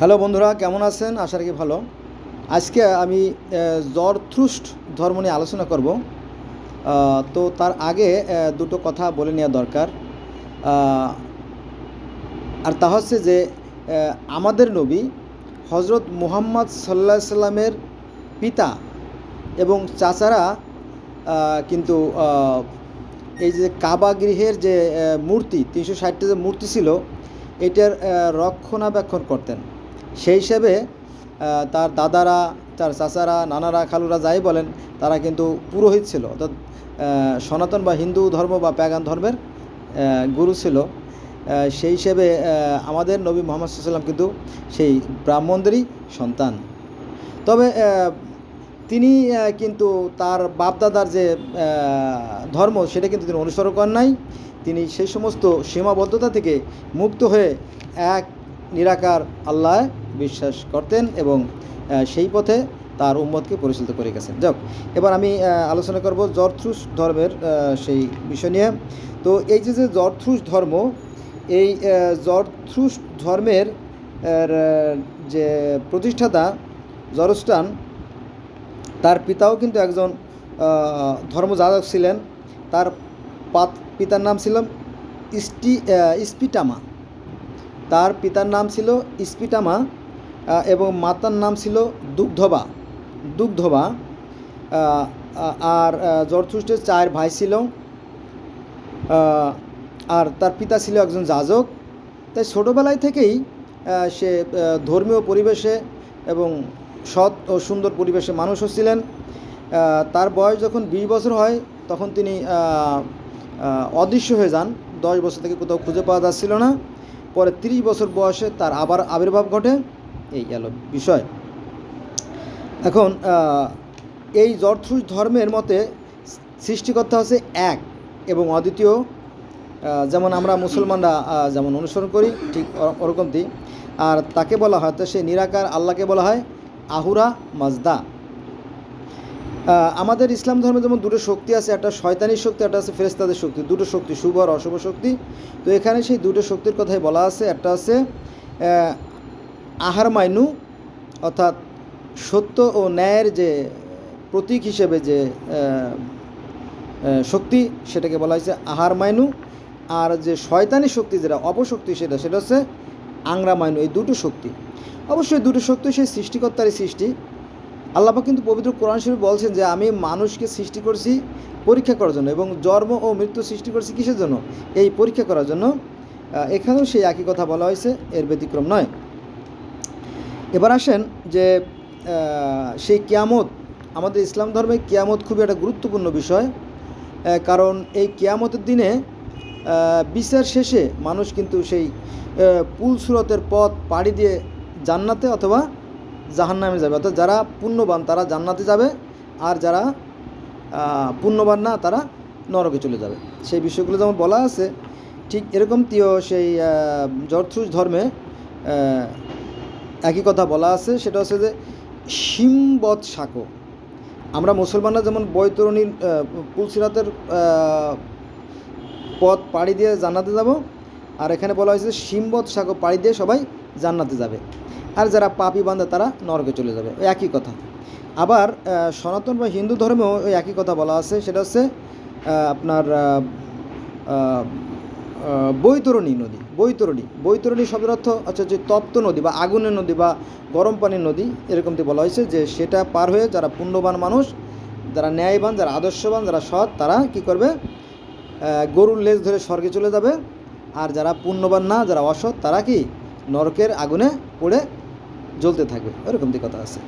Hello বন্ধুরা, কেমন আছেন? আশা রাখি ভালো। আজকে আমি জরথ্রুস্ট ধর্ম নিয়ে আলোচনা করব। তো তার আগে দুটো কথা বলে নেওয়া দরকার। আর তা হচ্ছে যে আমাদের নবী হজরত মুহাম্মদ সাল্লাহ সাল্লামের পিতা এবং চাচারা কিন্তু এই যে কাবা গৃহের যে মূর্তি, তিনশো ষাটটা যে মূর্তি ছিল, এটার রক্ষণাবেক্ষণ করতেন। সেই হিসেবে তার দাদারা, তার চাচারা, নানারা, খালুরা যাই বলেন, তারা কিন্তু পুরোহিত ছিল। অর্থাৎ সনাতন বা হিন্দু ধর্ম বা প্যাগান ধর্মের গুরু ছিল। সেই হিসেবে আমাদের নবী মোহাম্মদ সাল্লাম কিন্তু সেই ব্রাহ্মণদেরই সন্তান। তবে তিনি কিন্তু তার বাপদাদার যে ধর্ম, সেটা কিন্তু তিনি অনুসরণ করেন নাই। তিনি সেই সমস্ত সীমাবদ্ধতা থেকে মুক্ত হয়ে এক নিরাকার আল্লাহ বিশ্বাস করতেন এবং সেই পথে তার উম্মতকে পরিচালিত করে গেছেন। যাক, এবার আমি আলোচনা করব জর্থ্রুস ধর্মের সেই বিষয় নিয়ে। তো এই যে যে জর্থ্রুস ধর্ম, এই জর্থ্রুস ধর্মের যে প্রতিষ্ঠাতা জরস্টান, তার পিতাও কিন্তু একজন ধর্মযাজক ছিলেন। তার পাত- পিতার নাম ছিল ইস্টি ইস্পিটামা। তার পিতার নাম ছিল ইস্পিটামা এবং মাতার নাম ছিল দুগ্ধবা। দুগ্ধবা আর জরথুষ্টের চার ভাই ছিল আর তার পিতা ছিল একজন যাজক। তাই ছোটোবেলায় থেকেই সে ধর্মীয় পরিবেশে এবং সৎ ও সুন্দর পরিবেশে মানুষও ছিলেন। আহ, তার বয়স যখন বিশ বছর হয় তখন তিনি অদৃশ্য হয়ে যান। দশ বছর থেকে কোথাও খুঁজে পাওয়া যাচ্ছিল না। পরে তিরিশ বছর বয়সে তার আবার আবির্ভাব ঘটে। এই গেল বিষয়। এখন এই জর্থুস ধর্মের মতে সৃষ্টিকর্তা হচ্ছে এক এবং অদ্বিতীয়। যেমন আমরা মুসলমানরা যেমন অনুসরণ করি, ঠিক ওর- ওরকমটি। আর তাকে বলা হয়, তো সেই নিরাকার আল্লাহকে বলা হয় আহুরা মাজদা। আমাদের ইসলাম ধর্মে যেমন দুটো শক্তি আছে, একটা শয়তানি শক্তি, একটা আছে ফেরেস্তাদের শক্তি। দুটো শক্তি, শুভ আর অশুভ শক্তি। তো এখানে সেই দুটো শক্তির কথাই বলা আছে। একটা আছে আহার মাইনু, অর্থাৎ সত্য ও ন্যায়ের যে প্রতীক হিসেবে যে শক্তি, সেটাকে বলা হয়েছে আহার মাইনু। আর যে শয়তানি শক্তি, যেটা অপশক্তি, সেটা সেটা হচ্ছে আংরা মাইনু, এই দুটো শক্তি। অবশ্যই দুটো শক্তি সেই সৃষ্টিকর্তারই সৃষ্টি। আল্লাপা কিন্তু পবিত্র কোরআন শরীফ বলছেন যে আমি মানুষকে সৃষ্টি করছি পরীক্ষা করার জন্য এবং জন্ম ও মৃত্যু সৃষ্টি করছি কিসের জন্য? এই পরীক্ষা করার জন্য। এখানেও সেই একই কথা বলা হয়েছে, এর ব্যতিক্রম নয়। এবার আসেন যে সেই কিয়ামত, আমাদের ইসলাম ধর্মে কিয়ামত খুবই একটা গুরুত্বপূর্ণ বিষয়। কারণ এই কিয়ামতের দিনে বিচার শেষে মানুষ কিন্তু সেই পুল সুরতের পথ পাড়ি দিয়ে জান্নাতে অথবা জাহান্নামে যাবে। অর্থাৎ যারা পুণ্যবান তারা জান্নাতে যাবে। আর যারা পুণ্যবান না তারা নরকে চলে যাবে। সেই বিষয়গুলো যেমন বলা আছে ঠিক এরকম তিও সেই জর্থুস ধর্মে একই কথা বলা আছে। সেটা হচ্ছে যে সিমবৎ সাঁকো। আমরা মুসলমানরা যেমন বৈতরণীর আহ, পুলসিরাতের পথ পাড়ি দিয়ে জান্নাতে যাব আর এখানে বলা হয়েছে সিমবৎ সাঁকো পাড়ি দিয়ে সবাই জান্নাতে যাবে। আর যারা পাপি বান্ধে তারা নরকে চলে যাবে। ওই একই কথা। আবার সনাতন বা হিন্দু ধর্মেও ওই একই কথা বলা আছে। সেটা হচ্ছে আপনার বৈতরণী নদী। বৈতরণী। বৈতরণী শব্দের অর্থ আচ্ছা যে তপ্ত নদী বা আগুনের নদী বা গরম পানির নদী এরকম এরকমটি বলা হয়েছে যে সেটা পার হয়ে যারা পুণ্যবান মানুষ, যারা ন্যায়বান, যারা আদর্শবান, যারা সৎ, তারা কি করবে? গরুর লেজ ধরে স্বর্গে চলে যাবে। আর যারা পুণ্যবান না, যারা অসৎ, তারা কি? নরকের আগুনে পড়ে জ্বলতে থাকবে এরকমটি কথা আছে।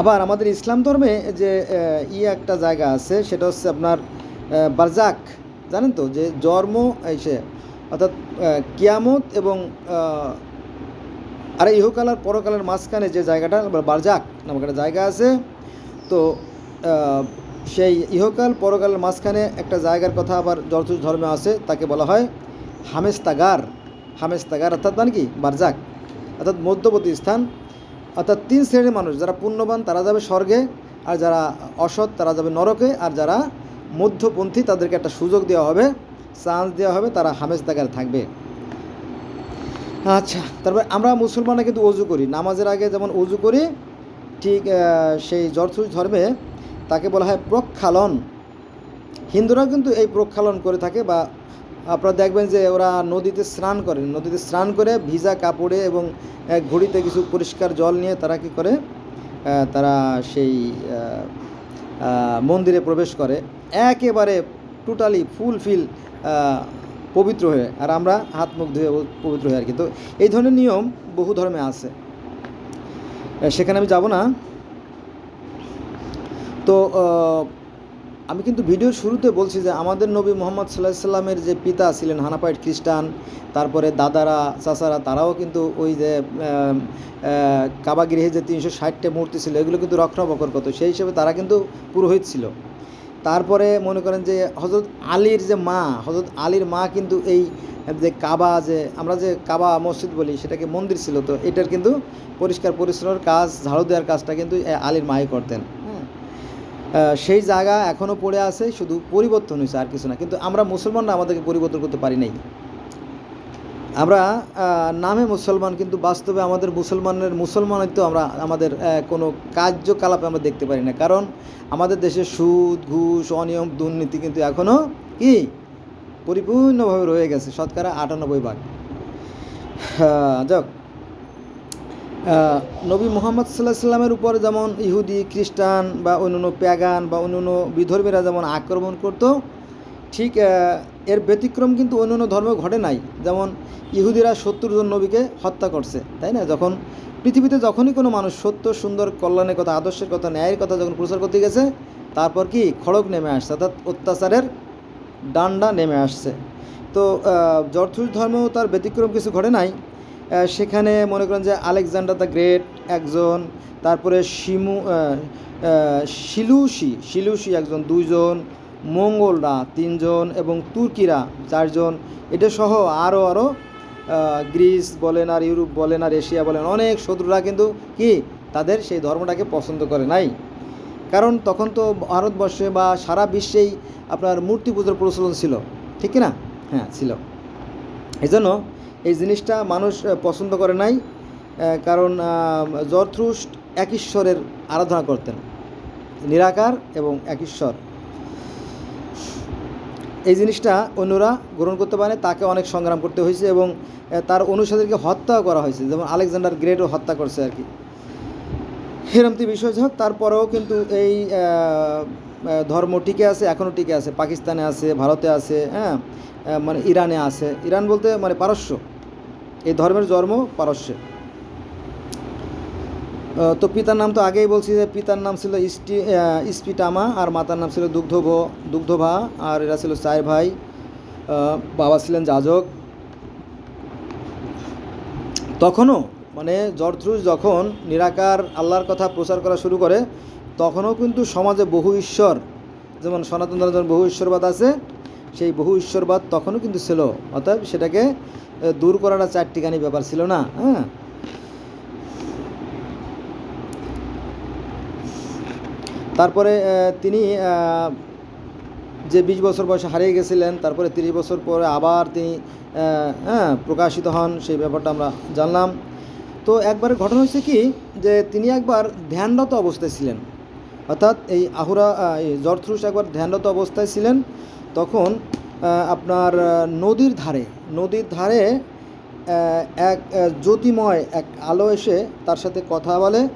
আবার আমাদের ইসলাম ধর্মে যে ইয়ে একটা জায়গা আছে, সেটা হচ্ছে আপনার বারজাক। জানেন তো? যে জন্ম এসে অর্থাৎ কিয়ামত এবং আর ইহকাল আর পরকালের মাঝখানে যে জায়গাটা বারজাক নামক একটা জায়গা আছে, তো সেই ইহকাল পরকালের মাঝখানে একটা জায়গার কথা আবার জর্তুস ধর্মে আছে, তাকে বলা হয় হামেস্তাগার। হামেস্তাগার অর্থাৎ মানে কি? বারজাক। অর্থাৎ মধ্যবর্তী স্থান। অর্থাৎ তিন শ্রেণির মানুষ, যারা পুণ্যবান তারা যাবে স্বর্গে, আর যারা অসৎ তারা যাবে নরকে, আর যারা মধ্যপন্থী তাদেরকে একটা সুযোগ দেওয়া হবে, চান্স দেওয়া হবে, তারা হামেস্তাগার থাকবে। আচ্ছা তারপরে আমরা মুসলমানরা কিন্তু অজু করি। নামাজের আগে যেমন অজু করি, ঠিক সেই জরথুজ ধর্মে তাকে বলা হয় প্রক্ষালন। হিন্দুরাও কিন্তু এই প্রক্ষালন করে থাকে বা আপনারা দেখবেন যে ওরা নদীতে স্নান করে, নদীতে স্নান করে ভিজা কাপড়ে এবং এক ঘড়িতে কিছু পরিষ্কার জল নিয়ে তারা কি করে তারা সেই মন্দিরে প্রবেশ করে। একেবারে টোটালি ফুল ফিল পবিত্র হয়ে, আর আমরা হাত মুখ ধুয়ে পবিত্র হয়ে আর কি। তো এই ধরনের নিয়ম বহু ধর্মে আছে। সেখানে আমি যাব না। তো আমি কিন্তু ভিডিওর শুরুতে বলছি যে আমাদের নবী মোহাম্মদ সাল্লাহ সাল্লামের যে পিতা ছিলেন হানাপাইট খ্রিস্টান তারপরে দাদারা চাচারা তারাও কিন্তু ওই যে আহ, আহ, কাবা গৃহে যে তিনশো ষাটটা মূর্তি ছিল এগুলো কিন্তু রক্ষণাবেক্ষণ করতো। সেই হিসেবে তারা কিন্তু পুরোহিত ছিল। তারপরে মনে করেন যে হজরত আলীর যে মা হজরত আলীর মা কিন্তু এই যে কাবা যে আমরা যে কাবা মসজিদ বলি সেটাকে মন্দির ছিল তো এটার কিন্তু পরিষ্কার পরিচ্ছন্নর কাজ ঝাড়ু দেওয়ার কাজটা কিন্তু আলীর মাই করতেন। সেই জায়গা এখনও পড়ে আছে, শুধু পরিবর্তন হয়েছে আর কিছু না। কিন্তু আমরা মুসলমানরা আমাদেরকে পরিবর্তন করতে পারি নাই। আমরা নামে মুসলমান, কিন্তু বাস্তবে আমাদের মুসলমানের মুসলমানিত্ব আমরা, আমাদের কোনো কার্যকলাপে আমরা দেখতে পারি না। কারণ আমাদের দেশে সুদ, ঘুষ, অনিয়ম, দুর্নীতি কিন্তু এখনও কি? পরিপূর্ণভাবে রয়ে গেছে। শতকরা আটানব্বই ভাগ। যাক। নবী মোহাম্মদ সাল্লাহ সাল্লামের উপর যেমন ইহুদি, খ্রিস্টান বা অন্যান্য প্যাগান বা অন্যান্য বিধর্মীরা যেমন আক্রমণ করতো, ঠিক এর ব্যতিক্রম কিন্তু অন্যান্য ধর্ম ঘটে নাই। যেমন ইহুদিরা সত্তর জন নবীকে হত্যা করছে, তাই না? যখন পৃথিবীতে যখনই কোনো মানুষ সত্য, সুন্দর, কল্যাণের কথা, আদর্শের কথা, ন্যায়ের কথা যখন প্রচার করতে গেছে, তারপর কি? খড়গ নেমে আসছে, অর্থাৎ অত্যাচারের ডান্ডা নেমে আসছে। তো জর্থুস ধর্মেও তার ব্যতিক্রম কিছু ঘটে নাই। সেখানে মনে করেন যে আলেকজান্ডার দ্য গ্রেট একজন, তারপরে শিমু শিলুসি শিলুসি একজন, দুইজন, মঙ্গলরা তিনজন এবং তুর্কিরা চারজন। এটা সহ আরও আরও গ্রিস বলেন আর ইউরোপ বলেন আর এশিয়া বলেন অনেক শত্রুরা কিন্তু কি তাদের সেই ধর্মটাকে পছন্দ করে নাই। কারণ তখন তো ভারতবর্ষে বা সারা বিশ্বেই আপনার মূর্তি পুজোর প্রচলন ছিল। ঠিক না? হ্যাঁ ছিল। এই জন্য এই জিনিসটা মানুষ পছন্দ করে নাই কারণ জরথ্রুস্ট এক ঈশ্বরের আরাধনা করতেন। নিরাকার এবং এক ঈশ্বর। এই জিনিসটা অন্যরা গ্রহণ করতে পারে তাকে অনেক সংগ্রাম করতে হয়েছে এবং তার অনুসারীদেরকে হত্যাও করা হয়েছে। যেমন আলেকজান্ডার গ্রেটও হত্যা করছে আর কি। এরমতি বিষয় হোক, তারপরেও কিন্তু এই ধর্ম টিকে আছে এখনও টিকে আছে। পাকিস্তানে আছে, ভারতে আছে হ্যাঁ মানে ইরানে আছে। ইরান বলতে মানে পারস্য। এই ধর্মের জন্ম পারস্যে। তো পিতার নাম তো আগেই বলছি যে পিতার নাম ছিল ইস্টি ইস্পিটামা আর মাতার নাম ছিল দুগ্ধভ দুগ্ধভা, আর এরা ছিল চার ভাই বাবা ছিলেন যাজক। তখনও মানে জর্থ্রুজ যখন নিরাকার আল্লাহর কথা প্রচার করা শুরু করে, তখনও কিন্তু সমাজে বহু ঈশ্বর, যেমন সনাতন ধর্মের বহু ঈশ্বরবাদ আছে, সেই বহু ঈশ্বরবাদ তখনও কিন্তু ছিল। অর্থাৎ সেটাকে দূর করাটা চারটিখানি ব্যাপার ছিল না হ্যাঁ? তারপরে তিনি যে বিশ বছর বয়সে হারিয়ে গেছিলেন, তারপরে তিরিশ বছর পরে আবার তিনি হ্যাঁ প্রকাশিত হন, সেই ব্যাপারটা আমরা জানলাম। তো একবার ঘটনা হচ্ছে কি, যে তিনি একবার ধ্যানরত অবস্থায় ছিলেন। অর্থাৎ এই আহুরা এই জর্থ্রুস একবার ধ্যানরত অবস্থায় ছিলেন, তখন আপনার নদীর ধারে নদীর ধারে এক জ্যোতিময় এক আলো এসে তার সাথে কথা বলে।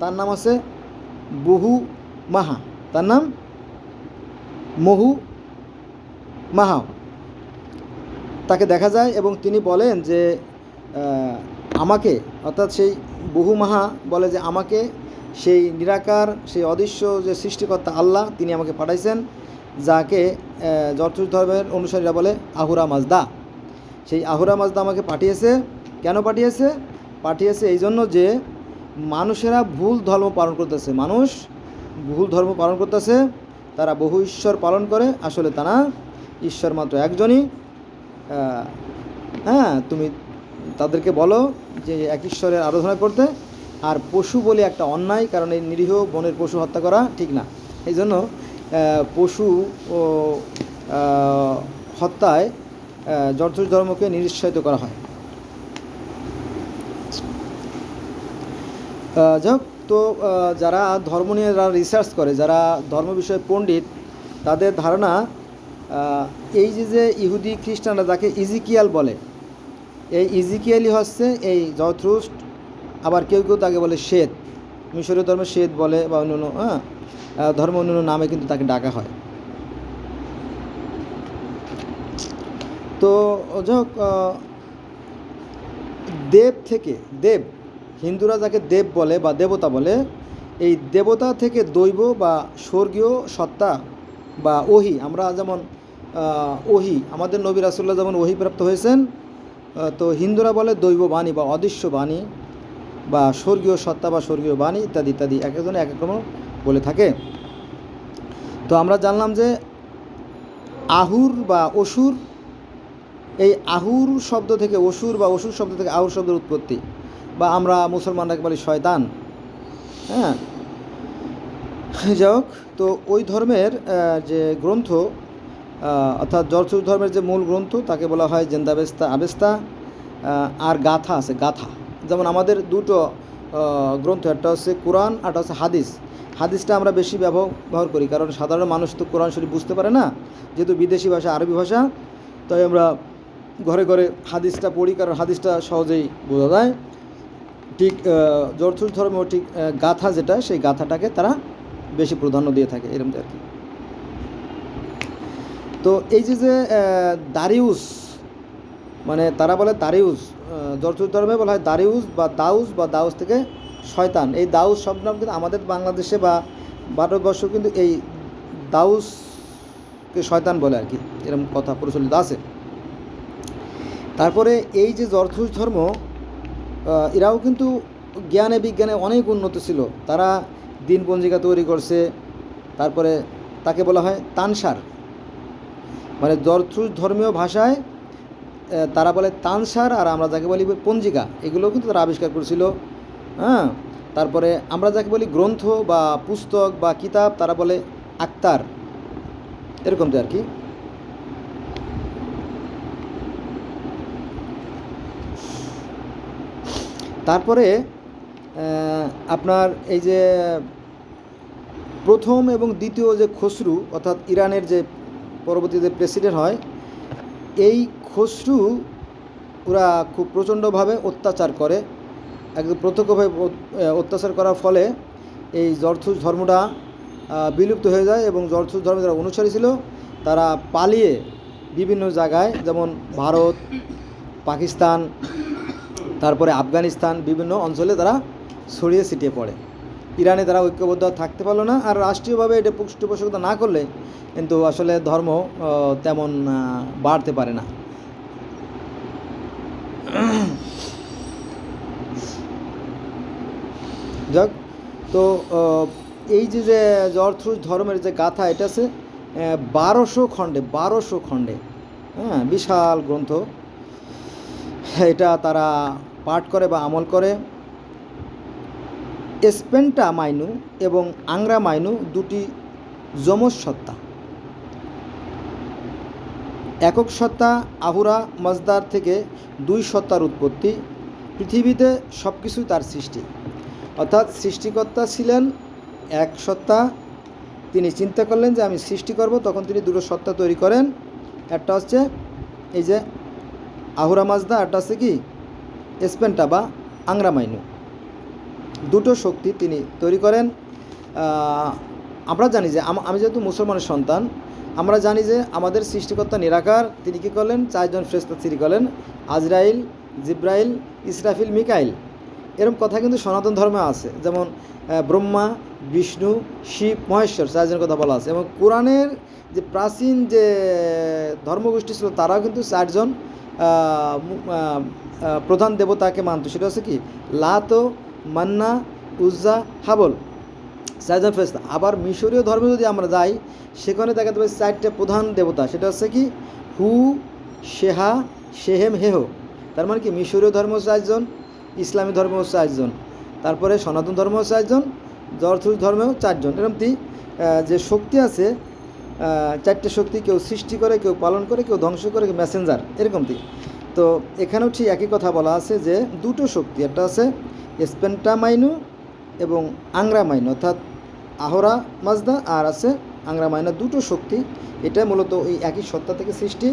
তার নাম আছে বহু মাহা। তার নাম? মহু মাহাও তাকে দেখা যায় এবং তিনি বলেন যে আমাকে, অর্থাৎ সেই বহু মাহা বলে যে আমাকে, সেই নিরাকার, সেই অদৃশ্য যে সৃষ্টিকর্তা আল্লাহ, তিনি আমাকে পাঠাইছেন। যাকে জর্তুস ধর্মের অনুসারীরা বলে আহুরা মাজদা। সেই আহুরা মাজদা আমাকে পাঠিয়েছে। কেন পাঠিয়েছে? পাঠিয়েছে এই জন্য যে মানুষেরা ভুল ধর্ম পালন করতেছে। মানুষ ভুল ধর্ম পালন করতেছে, তারা বহু ঈশ্বর পালন করে, আসলে তারা ঈশ্বর মাত্র একজনই। হ্যাঁ তুমি তাদেরকে বলো যে এক ঈশ্বরের আরাধনা করতে, আর পশু বলে একটা অন্যায়, কারণ এই নিরীহ বনের পশু হত্যা করা ঠিক না। এই জন্য পশু ও হত্যায় যথেষ্ট ধর্মকে নিরুৎসাহিত করা হয়। যাই হোক, তো যারা ধর্ম নিয়ে যারা রিসার্চ করে, যারা ধর্ম বিষয়ে পণ্ডিত, তাদের ধারণা এই যে যে ইহুদি খ্রিস্টানরা যাকে ইজিকিয়াল বলে, এই ইজিকিয়ালই হচ্ছে এই জথরুস্ট আবার কেউ কেউ তাকে বলে শ্বেত, মিশরীয় ধর্মে শ্বেত বলে বা অন্য হ্যাঁ ধর্ম অন্য অন্য নামে কিন্তু তাকে ডাকা হয়। তো যাই হোক দেব থেকে, দেব, হিন্দুরা যাকে দেব বলে বা দেবতা বলে, এই দেবতা থেকে দৈব বা স্বর্গীয় সত্তা বা ওহি, আমরা যেমন ওহি, আমাদের নবী রাসুল্লাহ যেমন ওহি প্রাপ্ত হয়েছেন তো হিন্দুরা বলে দৈব বাণী বা অদৃশ্য বাণী বা স্বর্গীয় সত্তা বা স্বর্গীয় বাণী ইত্যাদি ইত্যাদি, এক একজনে এক এক বলে থাকে। তো আমরা জানলাম যে আহুর বা অসুর, এই আহুর শব্দ থেকে অসুর বা অসুর শব্দ থেকে আহুর শব্দের উৎপত্তি বা আমরা মুসলমানরাকে বলি শয়তান। হ্যাঁ? যাই হোক তো ওই ধর্মের যে গ্রন্থ অর্থাৎ জর্সুর ধর্মের যে মূল গ্রন্থ, তাকে বলা হয় জেন্দাবেস্তা, আবেস্তা আর গাথা আছে, গাথা। যেমন আমাদের দুটো গ্রন্থ, একটা হচ্ছে কোরআন একটা হচ্ছে হাদিস। হাদিসটা আমরা বেশি ব্যবহার করি। কারণ সাধারণ মানুষ তো কোরআন শরীফ বুঝতে পারে না। যেহেতু বিদেশি ভাষা, আরবি ভাষা, তাই আমরা ঘরে ঘরে হাদিসটা পড়ি, কারণ হাদিসটা সহজেই বোঝা যায়। ঠিক জর্থুর ধর্মেও ঠিক গাথা যেটা, সেই গাথাটাকে তারা বেশি প্রাধান্য দিয়ে থাকে এরকম আর কি। তো এই যে যে দারিউস মানে তারা বলে দারিউস জর্থুর ধর্মে বলা হয় দারিউস বা দাউস বা দাউস থেকে শয়তান। এই দাউস সব নাম কিন্তু আমাদের বাংলাদেশে বা ভারতবর্ষ কিন্তু এই দাউসকে শয়তান বলে আর কি। এরকম কথা প্রচলিত আছে। তারপরে এই যে জর্থুস ধর্ম এরাও কিন্তু জ্ঞানে বিজ্ঞানে অনেক উন্নত ছিল। তারা দিন পঞ্জিকা তৈরি করছে, তারপরে তাকে বলা হয় তানসার। মানে জর্থুস ধর্মীয় ভাষায় তারা বলে তানসার আর আমরা যাকে বলি পঞ্জিকা। এগুলো কিন্তু তারা আবিষ্কার করেছিল। হ্যাঁ? তারপরে আমরা যাকে বলি গ্রন্থ বা পুস্তক বা কিতাব, তারা বলে আক্তার এরকম তো আর কি তারপরে আপনার এই যে প্রথম এবং দ্বিতীয় যে খসরু, অর্থাৎ ইরানের যে পরবর্তীতে প্রেসিডেন্ট হয়, এই খসরু ওরা খুব প্রচণ্ডভাবে অত্যাচার করে। একদম প্রত্যক্ষভাবে অত্যাচার করার ফলে এই জর্থুস ধর্মটা বিলুপ্ত হয়ে যায় এবং জর্থুস ধর্মের যারা অনুসারী ছিল, তারা পালিয়ে বিভিন্ন জায়গায়, যেমন ভারত, পাকিস্তান, তারপরে আফগানিস্তান, বিভিন্ন অঞ্চলে তারা ছড়িয়ে ছিটিয়ে পড়ে। ইরানে তারা ঐক্যবদ্ধ থাকতে পারল না, আর রাষ্ট্রীয়ভাবে এটা পৃষ্ঠপোষকতা না করলে কিন্তু আসলে ধর্ম তেমন বাড়তে পারে না। যাক, তো এই যে যে জর্থ্রুস ধর্মের যে গাথা, এটা আছে বারোশো খণ্ডে বারোশো খণ্ডে হ্যাঁ বিশাল গ্রন্থ। এটা তারা পাঠ করে বা আমল করে। স্পেন্টা মাইনু এবং আংরা মাইনু দুটি যমজ সত্তা একক সত্তা, আহুরা, মজদার থেকে দুই সত্তার উৎপত্তি। পৃথিবীতে সব কিছুই তার সৃষ্টি। অর্থাৎ সৃষ্টিকর্তা ছিলেন এক সত্তা। তিনি চিন্তা করলেন যে আমি সৃষ্টি করব, তখন তিনি দুটো সত্তা তৈরি করেন। একটা হচ্ছে এই যে আহুরা মাজদা একটা হচ্ছে কি? স্পেন্টা বা আংরা মাইনু দুটো শক্তি তিনি তৈরি করেন। আমরা জানি যে আম- আমি যেহেতু মুসলমানের সন্তান, আমরা জানি যে আমাদের সৃষ্টিকর্তা নিরাকার। তিনি কী করলেন? চারজন ফ্রেস্তা তৈরি করলেন আজরাইল, জিব্রাইল, ইসরাফিল, মিকাইল। এরকম কথা কিন্তু সনাতন ধর্মে আছে। যেমন ব্রহ্মা, বিষ্ণু, শিব, মহেশ্বর চারজনের কথা বলা আছে। এবং কোরআনের যে প্রাচীন যে ধর্মগোষ্ঠী ছিল, তারাও কিন্তু চারজন প্রধান দেবতাকে মানত। সেটা হচ্ছে কি? লাত, মান্না, উজ্জা, হাবল। চারজন ফেরেশতা। আবার মিশরীয় ধর্মে যদি আমরা যাই, সেখানে দেখা যাবে চারটে প্রধান দেবতা। সেটা হচ্ছে কি? হু, শেহা, শেহেম, হেহ। তার মানে কি? মিশরীয় ধর্ম চারজন ইসলামী ধর্ম চারজন তারপরে সনাতন ধর্ম চারজন জর্থুস ধর্মেও চারজন। আহ, যে শক্তি আছে চারটে শক্তি কেউ সৃষ্টি করে কেউ পালন করে কেউ ধ্বংস করে কেউ মেসেঞ্জার এরকমটি তো। এখানেও ঠিক একই কথা বলা আছে যে দুটো শক্তি একটা আছে স্পেন্টামাইনু এবং আংরা মাইন অর্থাৎ আহরা মাজদা আর আছে আংরা মাইনা দুটো শক্তি এটা মূলত এই একই সত্তা থেকে সৃষ্টি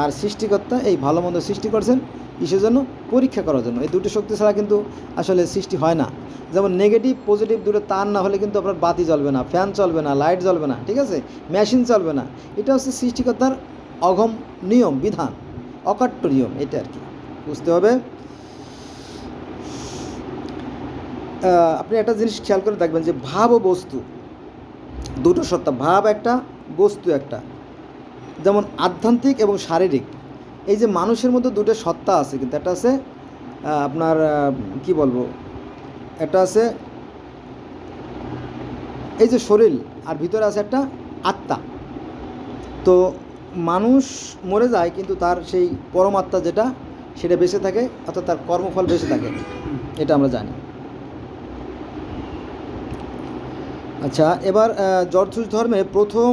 আর সৃষ্টিকর্তা এই ভালো মন্দ সৃষ্টি করছেন। কিসের জন্য পরীক্ষা করার জন্য। এই দুটো শক্তি ছাড়া কিন্তু আসলে সৃষ্টি হয় না। যেমন নেগেটিভ পজিটিভ দুটো তার না হলে কিন্তু আপনার বাতি জ্বলবে না ফ্যান চলবে না লাইট জ্বলবে না, ঠিক আছে? মেশিন চলবে না। এটা হচ্ছে সৃষ্টিকর্তার অঘম নিয়ম, বিধান, অকাট্য নিয়ম, এটা আর কি। বুঝতে হবে? আপনি একটা জিনিস খেয়াল করে দেখবেন যে ভাব ও বস্তু। দুটো সত্তা, ভাব একটা, বস্তু একটা। যেমন আধ্যাত্মিক এবং শারীরিক। এই যে মানুষের মধ্যে দুটো সত্তা আছে, কিন্তু একটা আছে আপনার কি বলব, একটা আছে এই যে শরীর, আর ভিতরে আছে একটা আত্মা। তো মানুষ মরে যায়, কিন্তু তার সেই পরমাত্মা যেটা, সেটা বেঁচে থাকে, অর্থাৎ তার কর্মফল বেঁচে থাকে। এটা আমরা জানি। আচ্ছা এবার জর্থুস ধর্মে প্রথম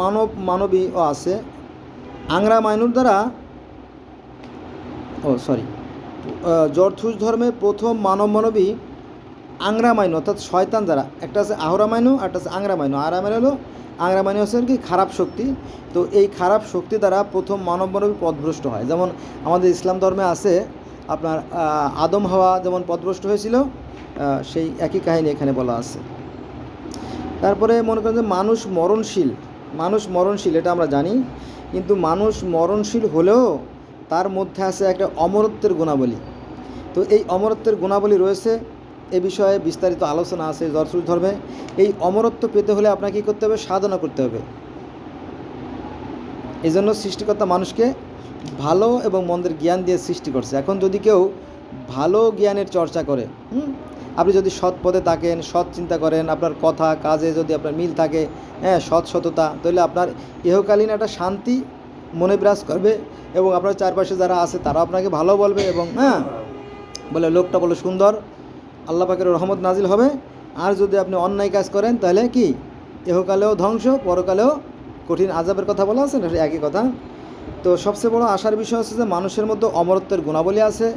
মানব মানবী আছে আংরা মাইনুর দ্বারা ও সরি জর্থুস ধর্মে প্রথম মানব মানবী আংরা মাইনু অর্থাৎ শয়তান দ্বারা একটা আছে আহরা মাইনু একটা আছে আংরা মাইনু আহরা মাইনু হলো আংরা মাইনু হচ্ছে কি খারাপ শক্তি। তো এই খারাপ শক্তি দ্বারা প্রথম মানব মানবী পথভ্রষ্ট হয়। যেমন আমাদের ইসলাম ধর্মে আছে, আপনার আদম হাওয়া যেমন পথভ্রষ্ট হয়েছিল সেই একই কাহিনী এখানে বলা আছে। তারপরে মনে করেন যে মানুষ মরণশীল মানুষ মরণশীল, এটা আমরা জানি। কিন্তু মানুষ মরণশীল হলেও তার মধ্যে আছে একটা অমরত্বের গুণাবলী। তো এই অমরত্বের গুণাবলী রয়েছে, এ বিষয়ে বিস্তারিত আলোচনা আছে দর্শক ধর্মে। এই অমরত্ব পেতে হলে আপনাকে কী করতে হবে? সাধনা করতে হবে। এই জন্য সৃষ্টিকর্তা মানুষকে ভালো এবং মন্দের জ্ঞান দিয়ে সৃষ্টি করছে। এখন যদি কেউ ভালো জ্ঞানের চর্চা করে, হুম? আপনি যদি সৎ পথে থাকেন, সৎ চিন্তা করেন, আপনার কথা, কাজে যদি আপনার মিল থাকে হ্যাঁ সৎ সততা, তাহলে আপনার ইহকালীন একটা শান্তি মনে বিরাজ করবে। এবং আপনার চারপাশে যারা আছে তারা আপনাকে ভালো বলবে এবং হ্যাঁ বলে লোকটা বলে সুন্দর, আল্লাহ পাকের রহমত নাজিল হবে। আর যদি আপনি অন্যায় কাজ করেন তাহলে কি? এহকালেও ধ্বংস, পরকালেও কঠিন আজাবের কথা বলা আছে না? একই কথা। তো সবচেয়ে বড় আশার বিষয় হচ্ছে যে মানুষের মধ্যে অমরত্বের গুণাবলী আছে।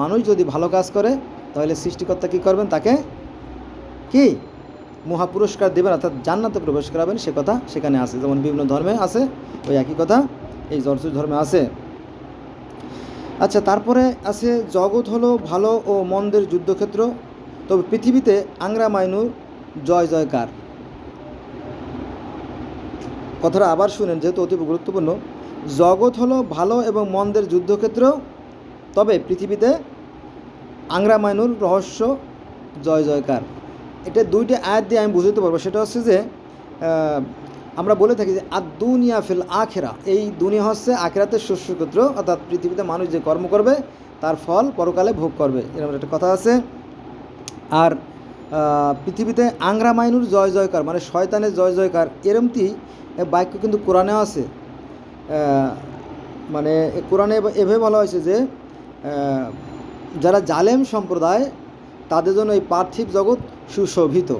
মানুষ যদি ভালো কাজ করে, তাহলে সৃষ্টিকর্তা কী করবেন? তাকে কি? মহা পুরস্কার দেবেন, অর্থাৎ জান্নাতে প্রবেশ করাবেন, সে কথা সেখানে আছে। যেমন বিভিন্ন ধর্মে আছে, ওই একই কথা। এই জর্জুর ধর্মে আছে। আচ্ছা তারপরে আছে জগৎ হলো ভালো ও মন্দের যুদ্ধক্ষেত্র। তবে পৃথিবীতে আংরা মাইনুর জয় জয়কার। কথাটা আবার শুনেন, যেহেতু অতি গুরুত্বপূর্ণ। জগৎ হলো ভালো এবং মন্দের যুদ্ধক্ষেত্র, তবে পৃথিবীতে আংরা মাইনুর রহস্য জয় জয়কার। এটা দুইটা আয়াত দিয়ে আমি বুঝতে পারব। সেটা হচ্ছে যে আমরা বলে থাকি যে আর দুনিয়া ফিল আখেরা। এই দুনিয়া হচ্ছে আখেরাতের শস্যক্ষেত্র অর্থাৎ পৃথিবীতে মানুষ যে কর্ম করবে, তার ফল পরকালে ভোগ করবে। এরকম একটা কথা আছে। আর পৃথিবীতে আংরা মাইনুর জয় জয়কার মানে শয়তানের জয় জয়কার এরমটি বাক্য কিন্তু কোরআনেও আছে। মানে কোরআনে এভাবে বলা হয়েছে যে যারা জালেম সম্প্রদায়, তাদের জন্য এই পার্থিব জগৎ সুশোভিত।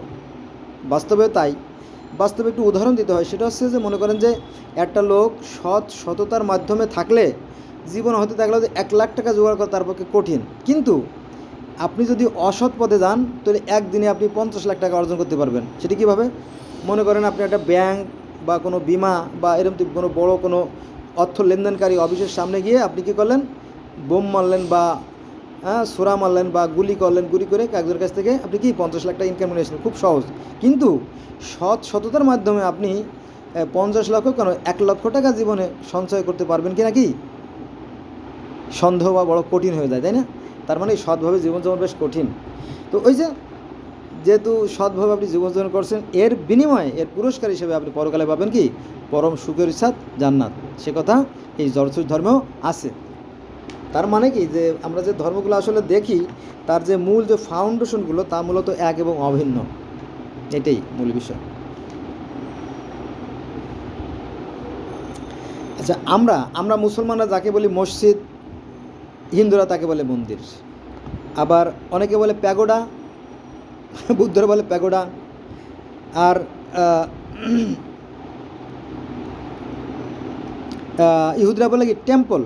বাস্তবে তাই। বাস্তবে একটু উদাহরণ দিতে হয়। সেটা হচ্ছে যে মনে করেন যে একটা লোক সৎ সততার মাধ্যমে থাকলে জীবনে হয়তো দেখল যে এক লাখ টাকা জোগাড় করা তার পক্ষে কঠিন। কিন্তু আপনি যদি অসৎ পথে যান, তাহলে একদিনে আপনি পঞ্চাশ লাখ টাকা অর্জন করতে পারবেন। সেটি কীভাবে? মনে করেন আপনি একটা ব্যাংক বা কোনো বিমা বা এরকম কোনো বড় কোনো অর্থ লেনদেনকারী অফিসের সামনে গিয়ে আপনি কী করলেন? বোম মারলেন বা সোরা মারলেন বা গুলি করলেন, গুলি করে একজনের কাছ থেকে আপনি কি পঞ্চাশ লাখ টাকা ইনকাম নিয়ে আসলেন খুব সহজ। কিন্তু সৎ সততার মাধ্যমে আপনি পঞ্চাশ লক্ষ কেন এক লক্ষ টাকা জীবনে সঞ্চয় করতে পারবেন কি না কি? সন্দেহ বা বড় কঠিন হয়ে যায়, তাই না? তার মানে সৎভাবে জীবনযাপন বেশ কঠিন। তো ওই যে, যেহেতু সৎভাবে আপনি জীবনযাপন করছেন, এর বিনিময়ে, এর পুরস্কার হিসেবে আপনি পরকালে পাবেন কি? পরম সুখের ইচ্ছাত জান্নাত। সে কথা এই জরসুর ধর্মেও আছে। তার মানে কি যে আমরা যে ধর্মগুলো আসলে দেখি তার যে মূল যে ফাউন্ডেশনগুলো তা মূলত এক এবং অভিন্ন। এটাই মূল বিষয়। আচ্ছা আমরা আমরা মুসলমানরা যাকে বলি মসজিদ হিন্দুরা তাকে বলে মন্দির। আবার অনেকে বলে প্যাগোডা বুদ্ধরা বলে প্যাগোডা। আর আহ, বলে কি টেম্পল।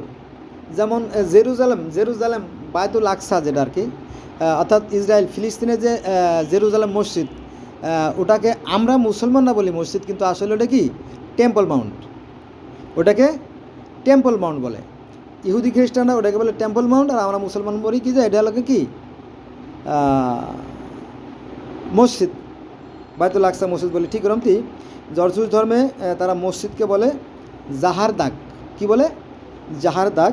যেমন জেরুজালেম জেরুজালেম বায়তুল আকসা যেটা আর কি অর্থাৎ ইসরায়েল ফিলিস্তিনের যে জেরুজালেম মসজিদ ওটাকে আমরা মুসলমান না বলি মসজিদ, কিন্তু আসলে ওটা কি? Temple mount. ওটাকে টেম্পল মাউন্ট বলে। ইহুদি খ্রিস্টানরা ওটাকে বলে টেম্পল মাউন্ট, আর আমরা মুসলমান বলি কি যে এটা হলো কি? মসজিদ। বাইতুল আকসা মসজিদ বলে, ঠিক রমতি জর্জুস ধর্মে তারা মসজিদকে বলে জাহার দাগ। কি বলে? জাহার দাগ।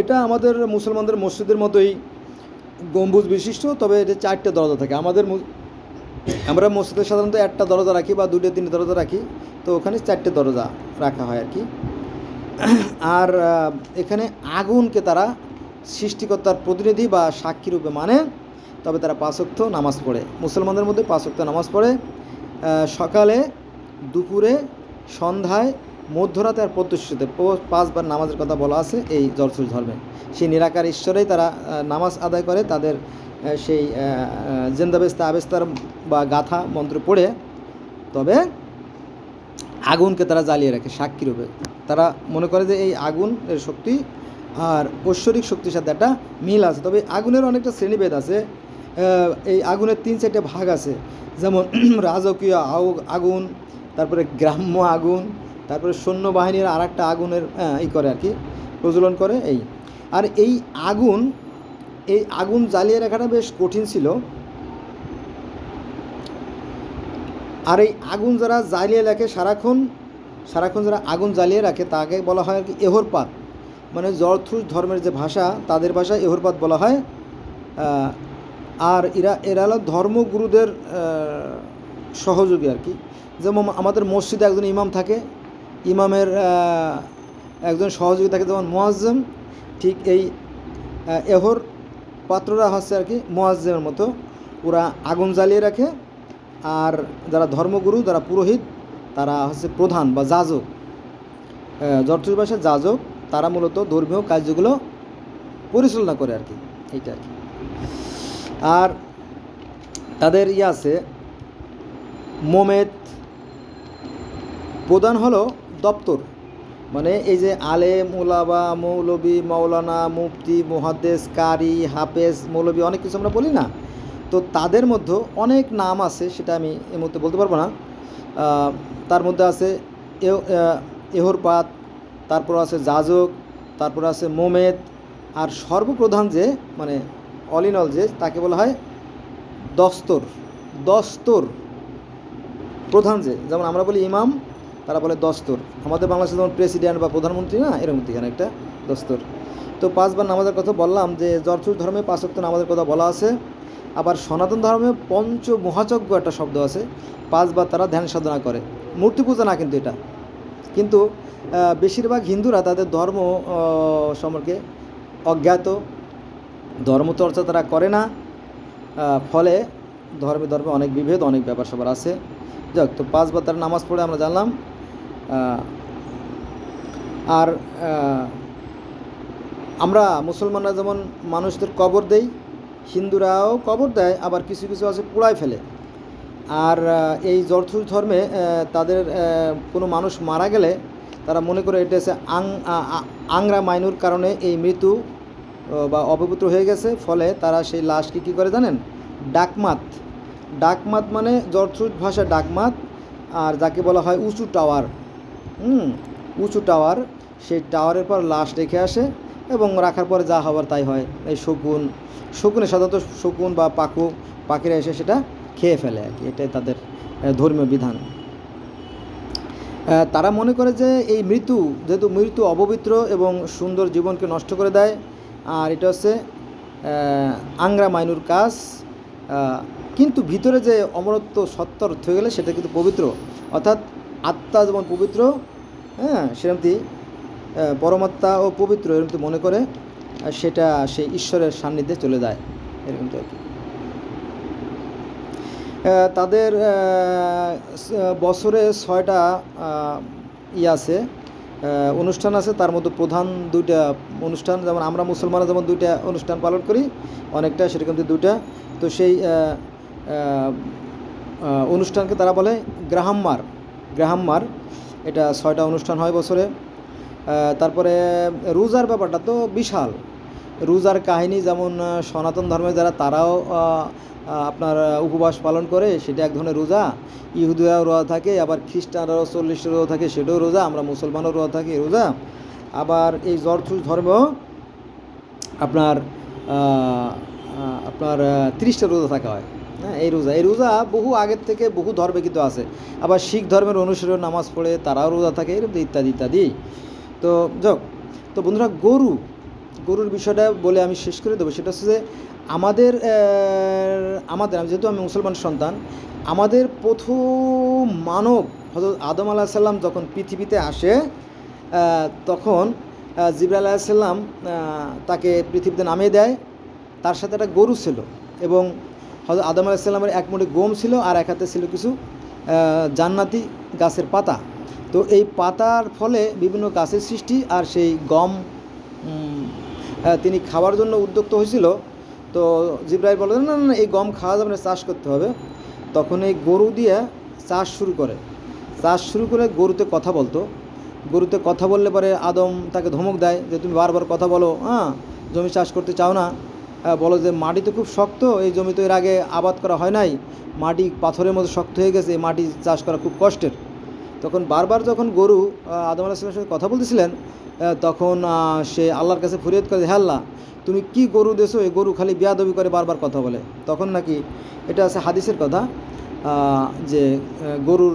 এটা আমাদের মুসলমানদের মসজিদের মতোই গম্বুজ বিশিষ্ট, তবে এটা চারটে দরজা থাকে। আমাদের আমরা মসজিদে সাধারণত একটা দরজা রাখি বা দুটো তিনটে দরজা রাখি, তো ওখানে চারটে দরজা রাখা হয় আর কি। আর এখানে আগুনকে তারা সৃষ্টিকর্তার প্রতিনিধি বা সাক্ষী রূপে মানে তবে তারা পাঁচক্ত নামাজ পড়ে। মুসলমানদের মধ্যে পাঁচক্ত নামাজ পড়ে। সকালে, দুপুরে, সন্ধ্যায় মধ্যরাতে আর প্রত্যুষিতে পাঁচবার নামাজের কথা বলা আছে এই জরসুল ধর্মে। সেই নিরাকার ঈশ্বরেই তারা নামাজ আদায় করে, তাদের সেই জেন্দাবেস্তা আবেস্তার বা গাথা মন্ত্র পড়ে। তবে আগুনকে তারা জ্বালিয়ে রাখে সাক্ষী রূপে। তারা মনে করে যে এই আগুন এর শক্তি আর ঐশ্বরিক শক্তির সাথে একটা মিল আছে। তবে আগুনের অনেকটা শ্রেণীভেদ আছে। এই আগুনের তিন চারটে ভাগ আছে। যেমন রাজকীয় আগুন, তারপরে গ্রাম্য আগুন তারপরে সৈন্যবাহিনীর আর একটা আগুনের ই করে আর কি, প্রজ্বলন করে এই। আর এই আগুন এই আগুন জ্বালিয়ে রাখাটা বেশ কঠিন ছিল। আর এই আগুন যারা জ্বালিয়ে রাখে সারাক্ষণ সারাক্ষণ যারা আগুন জ্বালিয়ে রাখে, তাকে বলা হয় আর কি এহরপাত। মানে জর্থুস ধর্মের যে ভাষা, তাদের ভাষায় এহরপাত বলা হয়। আর এরা এরা হলো ধর্মগুরুদের সহযোগী আর কি। যেমন আমাদের মসজিদে একজন ইমাম থাকে ইমামের একজন সহযোগী থাকে যেমন মোয়াজ্জেম, ঠিক এই এহর পাত্ররা হচ্ছে আর কি মোয়াজ্জেমের মতো। ওরা আগুন জ্বালিয়ে রাখে আর যারা ধর্মগুরু, যারা পুরোহিত, তারা হচ্ছে প্রধান বা যাজক। জর্তুর ভাষায় যাজক, তারা মূলত ধর্মীয় কার্যগুলো পরিচালনা করে আর কি, এইটা আর কি। আর তাদের ইয়ে আছে, মোমেদ। প্রধান হলো দপ্তর। মানে এই যে আলেম ওলাবা মৌলবী মৌলানা মুফতি, মুহাদ্দেস, কারি, হাফেজ, মৌলবী অনেক কিছু আমরা বলি না। তো তাদের মধ্যে অনেক নাম আছে সেটা আমি এই মুহূর্তে বলতে পারব না। তার মধ্যে আছে এহরপাত, তারপর আছে যাজক, তারপর আছে মোমেদ, আর সর্বপ্রধান যে মানে অল ইন অল যে, তাকে বলা হয় দস্তর। দস্তর প্রধান যে, যেমন আমরা বলি ইমাম তারা বলে দস্তর। আমাদের বাংলাদেশে যেমন প্রেসিডেন্ট বা প্রধানমন্ত্রী না, এরকম এখানে একটা দস্তর। তো পাঁচবার নামাজের কথা বললাম যে জর্চুর ধর্মে পাঁচক্ত নামাজের কথা বলা আছে। আবার সনাতন ধর্মে পঞ্চ মহাযজ্ঞ একটা শব্দ আছে, পাঁচবার তারা ধ্যান সাধনা করে। মূর্তি পূজা না কিন্তু এটা। কিন্তু বেশিরভাগ হিন্দুরা তাদের ধর্ম সম্পর্কে অজ্ঞাত। ধর্মচর্চা তারা করে না। ফলে ধর্মে ধর্মে অনেক বিভেদ, অনেক ব্যাপার সবার আছে। যাক, তো পাঁচবার তারা নামাজ পড়ে আমরা জানলাম। আর আমরা মুসলমানরা যেমন মানুষদের কবর দেই, হিন্দুরাও কবর দেয়, আবার কিছু কিছু আছে পোড়ায় ফেলে। আর এই জর্থুস ধর্মে তাদের কোনো মানুষ মারা গেলে তারা মনে করে এটা হচ্ছে আং আংরা মাইনুর কারণে এই মৃত্যু বা অপবিত্র হয়ে গেছে। ফলে তারা সেই লাশকে কী করে জানেন? ডাকমাত। ডাকমাত মানে জর্থুস ভাষা ডাকমাত, আর যাকে বলা হয় উঁচু টাওয়ার। উঁচু টাওয়ার, সেই টাওয়ারের পর লাশ রেখে আসে এবং রাখার পরে যা হবার তাই হয়। এই শকুন, শকুনে সাধারণত শকুন বা পাকু পাখিরা এসে সেটা খেয়ে ফেলে আর কি। এটাই তাদের ধর্মীয় বিধান। তারা মনে করে যে এই মৃত্যু যেহেতু মৃত্যু অপবিত্র এবং সুন্দর জীবনকে নষ্ট করে দেয়, আর এটা হচ্ছে আংরা মাইনুর কাজ। কিন্তু ভিতরে যে অমরত্ব সত্তর হয়ে গেলে সেটা কিন্তু পবিত্র। অর্থাৎ আত্মা যেমন পবিত্র হ্যাঁ আহ, পরমাত্মা ও পবিত্র এরকমটি মনে করে সেটা সেই ঈশ্বরের সান্নিধ্যে চলে যায় এরকমটা আর কি। তাদের বছরে ছয়টা ই আছে অনুষ্ঠান আছে তার মধ্যে প্রধান দুইটা অনুষ্ঠান যেমন আমরা মুসলমানরা যেমন দুইটা অনুষ্ঠান পালন করি অনেকটা সেরকম দুইটা তো সেই অনুষ্ঠানকে তারা বলে গ্রাহাম্মার। গ্রাহাম্মার, এটা ছয়টা অনুষ্ঠান হয় বছরে। তারপরে রোজার ব্যাপারটা তো বিশাল। রোজার কাহিনী যেমন সনাতন ধর্মের যারা তারাও আপনার উপবাস পালন করে, সেটা এক ধরনের রোজা। ইহুদিরাও রোজা থাকে, আবার খ্রিস্টানরাও চল্লিশটা রোজা থাকে, সেটাও রোজা। আমরা মুসলমানও রোজা থাকি, রোজা। আবার এই জরথুস ধর্মেও আপনার আপনার তিরিশটা রোজা থাকা হয়। হ্যাঁ এই রোজা এই রোজা বহু আগের থেকে বহু ধর্মে কিন্তু আছে। আবার শিখ ধর্মের অনুসরণ নামাজ পড়ে, তারাও রোজা থাকে, এরকম ইত্যাদি ইত্যাদি। তো যাক, তো বন্ধুরা গরু, গরুর বিষয়টা বলে আমি শেষ করে দেবো। সেটা হচ্ছে যে আমাদের আমাদের, আমি যেহেতু আমি মুসলমান সন্তান, আমাদের প্রথম মানব হজরত আদম আলাহ সাল্লাম যখন পৃথিবীতে আসে তখন জিবরা আলাহিসাল্লাম তাকে পৃথিবীতে নামিয়ে দেয়। তার সাথে একটা গরু ছিল এবং হজরত আদম আলাহিসাল্লামের এক মুঠে গম ছিল আর এক হাতে ছিল কিছু জান্নাতি গাছের পাতা। তো এই পাতার ফলে বিভিন্ন গাছের সৃষ্টি আর সেই গম তিনি খাওয়ার জন্য উদ্যুক্ত হয়েছিল। তো জিব্রাইল বলে না না, এই গম খাওয়া যাবে না, চাষ করতে হবে। তখন এই গরু দিয়ে চাষ শুরু করে। চাষ শুরু করে গরুতে কথা বলতো। গরুতে কথা বললে পরে আদম তাকে ধমক দেয় যে, তুমি বারবার কথা বলো হ্যাঁ জমি চাষ করতে চাও না। বলো যে মাটি তো খুব শক্ত, এই জমি তো এর আগে আবাদ করা হয় নাই। মাটি পাথরের মতো শক্ত হয়ে গেছে মাটি চাষ করা খুব কষ্টের। তখন বারবার যখন গরু আদম আলাহিসাল্লামের সাথে কথা বলতেছিলেন তখন সে আল্লাহর কাছে ফরিয়াদ করে হ্যাঁ আল্লাহ, তুমি কি গরু দেছো এই গরু খালি বিয়াদবি করে বারবার কথা বলে। তখন নাকি এটা আছে হাদিসের কথা যে গরুর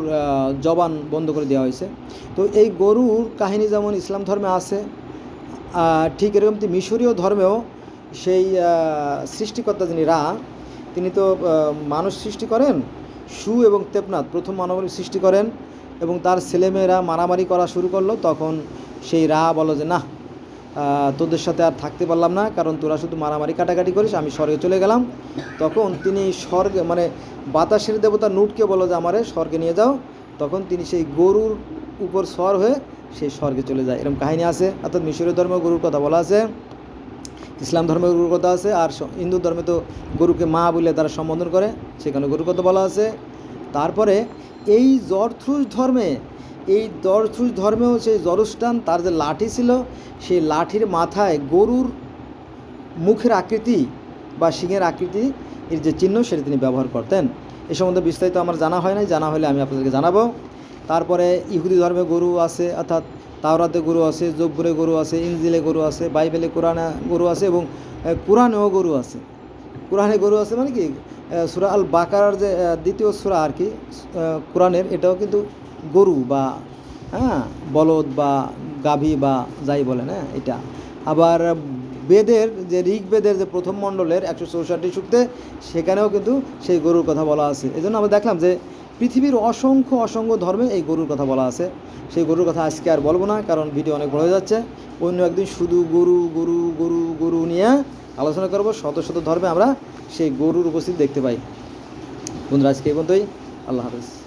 জবান বন্ধ করে দেওয়া হয়েছে। তো এই গরুর কাহিনী যেমন ইসলাম ধর্মে আছে ঠিক এরকম মিশরীয় ধর্মেও সেই সৃষ্টিকর্তা যিনি রা, তিনি তো মানুষ সৃষ্টি করেন, সু এবং তেপনাথ প্রথম মানবের সৃষ্টি করেন এবং তার ছেলেমেয়েরা মারামারি করা শুরু করল, তখন সেই রা বলো যে না তোদের সাথে আর থাকতে পারলাম না, কারণ তোরা শুধু মারামারি কাটাকাটি করিস, আমি স্বর্গে চলে গেলাম। তখন তিনি স্বর্গে মানে বাতাসের দেবতা নুটকে বলো যে, আমারে স্বর্গে নিয়ে যাও। তখন তিনি সেই গরুর উপর স্বর হয়ে সেই স্বর্গে চলে যায়। এরকম কাহিনী আছে। অর্থাৎ মিশরীয় ধর্মে গরুর কথা বলা আছে। ইসলাম ধর্মে গরুর কথা আছে, আর হিন্দু ধর্মে তো গরুকে মা বলে তারা সম্বোধন করে, সেখানে গরুর কথা বলা আছে। তারপরে এই জরথ্রুস ধর্মে, এই জরথ্রুস ধর্মেও সেই জরুস্টান তার যে লাঠি ছিল, সেই লাঠির মাথায় গরুর মুখের আকৃতি বা শিঙের আকৃতি এর যে চিহ্ন, সেটা তিনি ব্যবহার করতেন। এ সম্বন্ধে বিস্তারিত আমার জানা হয় নাই, জানা হলে আমি আপনাদেরকে জানাব। তারপরে ইহুদি ধর্মে গরু আছে, অর্থাৎ তাওরাতে গরু আছে, জব্বুরে গরু আছে ইঞ্জিলে গরু আছে, বাইবেলে কোরআনে গরু আছে এবং কোরআনেও গরু আছে। কোরআনে গরু আছে মানে কি? সুরা আল বাকার যে দ্বিতীয় সুরা আর কি কোরআনের, এটাও কিন্তু গরু বা হ্যাঁ বলদ বা গাভী বা যাই বলেন হ্যাঁ এটা। আবার বেদের যে, ঋগ্বেদের যে প্রথম মণ্ডলের একশো চৌষট্টি সূক্তে, সেখানেও কিন্তু সেই গরুর কথা বলা আছে। এই জন্য আমরা দেখলাম যে পৃথিবীর অসংখ্য অসংখ্য ধর্মে এই গরুর কথা বলা আছে। সেই গরুর কথা আজকে আর বলব না, কারণ ভিডিও অনেক বড় হয়ে যাচ্ছে। অন্য একদিন শুধু গরু গরু গরু গরু নিয়ে আলোচনা করব, শত শত ধর্মে আমরা সেই গরুর উপস্থিতি দেখতে পাই। বন্ধুরা, আজকে এই পর্যন্তই। আল্লাহ হাফেজ।